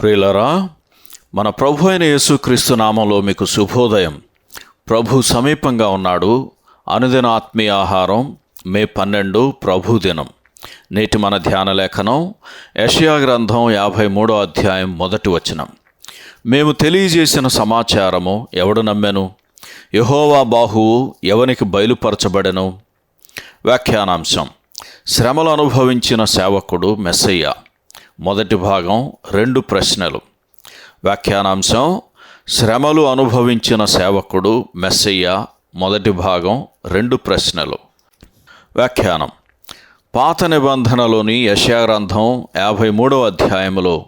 ప్రియులరా మన ప్రభు అయిన యేసుక్రీస్తు నామంలో మీకు శుభోదయం. ప్రభు సమీపంగా ఉన్నాడు. అనుదిన ఆత్మీయ ఆహారం మే పన్నెండు ప్రభు దినం. నేటి మన ధ్యాన లేఖనం యషయా గ్రంథం యాభై మూడో అధ్యాయం మొదటి వచనం. మేము తెలియజేసిన సమాచారము ఎవడు నమ్మెను? యహోవా బాహువు ఎవనికి బయలుపరచబడెను? వ్యాఖ్యానాంశం. శ్రమలు అనుభవించిన సేవకుడు మెస్సయ్య. మొదటి భాగం రెండు ప్రశ్నలు. వ్యాఖ్యానాంశం శ్రమలు అనుభవించిన సేవకుడు మెస్సయ్య మొదటి భాగం రెండు ప్రశ్నలు. వ్యాఖ్యానం పాత నిబంధనలోని యశాగ్రంథం యాభై మూడవ అధ్యాయములో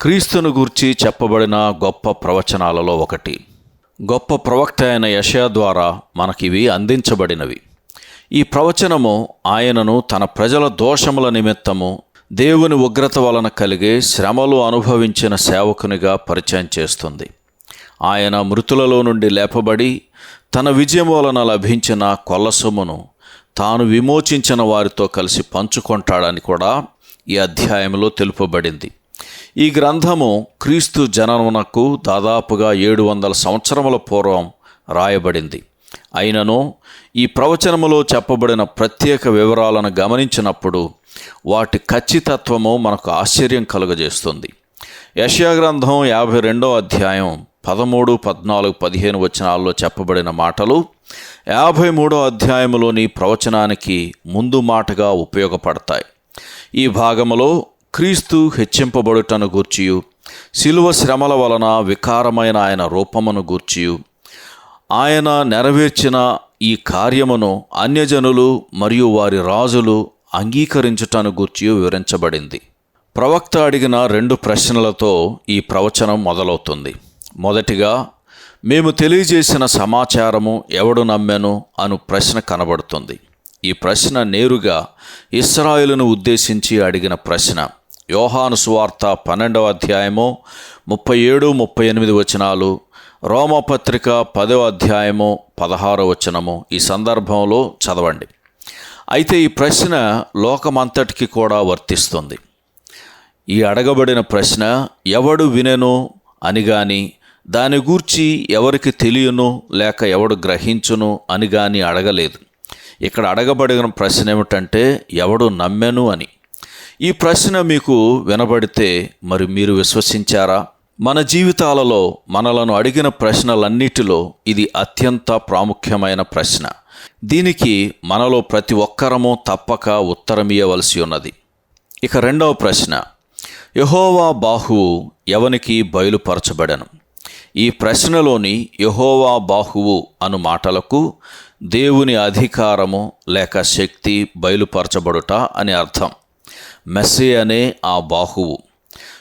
క్రీస్తును గూర్చి చెప్పబడిన గొప్ప ప్రవచనాలలో ఒకటి. గొప్ప ప్రవక్త అయిన యశా ద్వారా మనకివి అందించబడినవి. ఈ ప్రవచనము ఆయనను తన ప్రజల దోషముల నిమిత్తము దేవుని ఉగ్రత వలన కలిగే శ్రమలు అనుభవించిన సేవకునిగా పరిచయం చేస్తుంది. ఆయన మృతులలో నుండి లేపబడి తన విజయం వలన లభించిన కొల్ల సొమ్మును తాను విమోచించిన వారితో కలిసి పంచుకుంటాడని కూడా ఈ అధ్యాయంలో తెలుపబడింది. ఈ గ్రంథము క్రీస్తు జననమునకు దాదాపుగా ఏడు వందల సంవత్సరముల పూర్వం రాయబడింది. అయినను ఈ ప్రవచనములో చెప్పబడిన ప్రత్యేక వివరాలను గమనించినప్పుడు వాటి ఖచ్చితత్వము మనకు ఆశ్చర్యం కలుగజేస్తుంది. యశయా గ్రంథం యాభై రెండో అధ్యాయం పదమూడు పద్నాలుగు పదిహేను వచనాల్లో చెప్పబడిన మాటలు యాభై మూడో అధ్యాయములోని ప్రవచనానికి ముందు మాటగా ఉపయోగపడతాయి. ఈ భాగములో క్రీస్తు హెచ్చింపబడుటను గూర్చియు శిలువ శ్రమల వలన వికారమైన ఆయన రూపమును గూర్చియు ఆయన నెరవేర్చిన ఈ కార్యమును అన్యజనులు మరియు వారి రాజులు అంగీకరించుటను గూర్చి వివరించబడింది. ప్రవక్త అడిగిన రెండు ప్రశ్నలతో ఈ ప్రవచనం మొదలవుతుంది. మొదటిగా మేము తెలియజేసిన సమాచారము ఎవడు నమ్మెను? అను ప్రశ్న కనబడుతుంది. ఈ ప్రశ్న నేరుగా ఇస్రాయిలను ఉద్దేశించి అడిగిన ప్రశ్న. యోహాను సువార్త పన్నెండవ అధ్యాయము ముప్పై ఏడు ముప్పై ఎనిమిది వచనాలు రోమపత్రిక పదవ అధ్యాయము పదహారో వచనము ఈ సందర్భంలో చదవండి. అయితే ఈ ప్రశ్న లోకమంతటికి కూడా వర్తిస్తుంది. ఈ అడగబడిన ప్రశ్న ఎవడు వినెను అని గాని దాని గూర్చి ఎవరికి తెలియను లేక ఎవడు గ్రహించును అని గాని అడగలేదు. ఇక్కడ అడగబడిన ప్రశ్న ఏమిటంటే ఎవడు నమ్మెను అని. ఈ ప్రశ్న మీకు వినబడితే మరి మీరు విశ్వసించారా? మన జీవితాలలో మనలను అడిగిన ప్రశ్నలన్నిటిలో ఇది అత్యంత ప్రాముఖ్యమైన ప్రశ్న. దీనికి మనలో ప్రతి ఒక్కరము తప్పక ఉత్తరమియవలసి ఉన్నది. ఇక రెండవ ప్రశ్న. యహోవా బాహువు ఎవనికి బయలుపరచబడను? ఈ ప్రశ్నలోని యహోవా బాహువు అను మాటలకు దేవుని అధికారము లేక శక్తి బయలుపరచబడుట అని అర్థం. మెస్సే అనే ఆ బాహువు.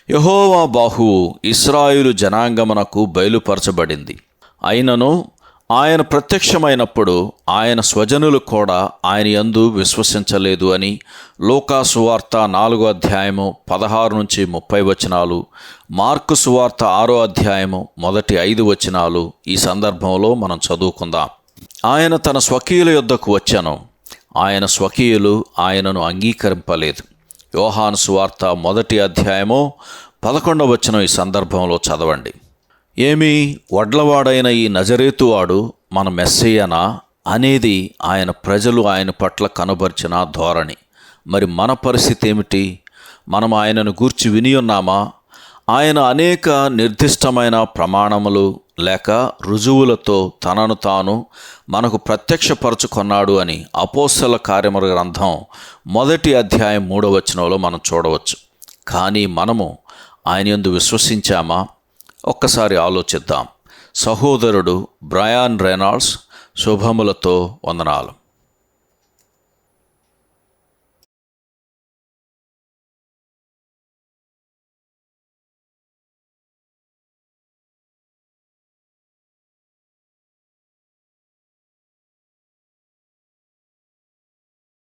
యహోవా బాహువు ఇస్రాయిలు జనాంగమునకు బయలుపరచబడింది. అయినను ఆయన ప్రత్యక్షమైనప్పుడు ఆయన స్వజనులు కూడా ఆయన యందు విశ్వసించలేదు అని లోకాసువార్త నాలుగో అధ్యాయము పదహారు నుంచి ముప్పై వచనాలు మార్కు సువార్త ఆరో అధ్యాయము మొదటి ఐదు వచనాలు ఈ సందర్భంలో మనం చదువుకుందాం. ఆయన తన స్వకీయుల యొద్దకు వచ్చాను. ఆయన స్వకీయులు ఆయనను అంగీకరింపలేదు. యోహాను సువార్త మొదటి అధ్యాయము పదకొండవ వచ్చిన ఈ సందర్భంలో చదవండి. ఏమి వడ్లవాడైన ఈ నజరేతువాడు మన మెస్సయ్యనా అనేది ఆయన ప్రజలు ఆయన పట్ల కనబరిచిన ధోరణి. మరి మన పరిస్థితి ఏమిటి? మనం ఆయనను గూర్చి విని ఉన్నామా? ఆయన అనేక నిర్దిష్టమైన ప్రమాణములు లేక రుజువులతో తనను తాను మనకు ప్రత్యక్షపరచుకొన్నాడు అని అపోస్తల కార్యముల గ్రంథం మొదటి అధ్యాయం మూడవ వచనంలో మనం చూడవచ్చు. కానీ మనము ఆయన ఎందు విశ్వసించామా? ఒక్కసారి ఆలోచిద్దాం. సహోదరుడు బ్రయాన్ రెనాల్డ్స్ శుభములతో వందనాలు.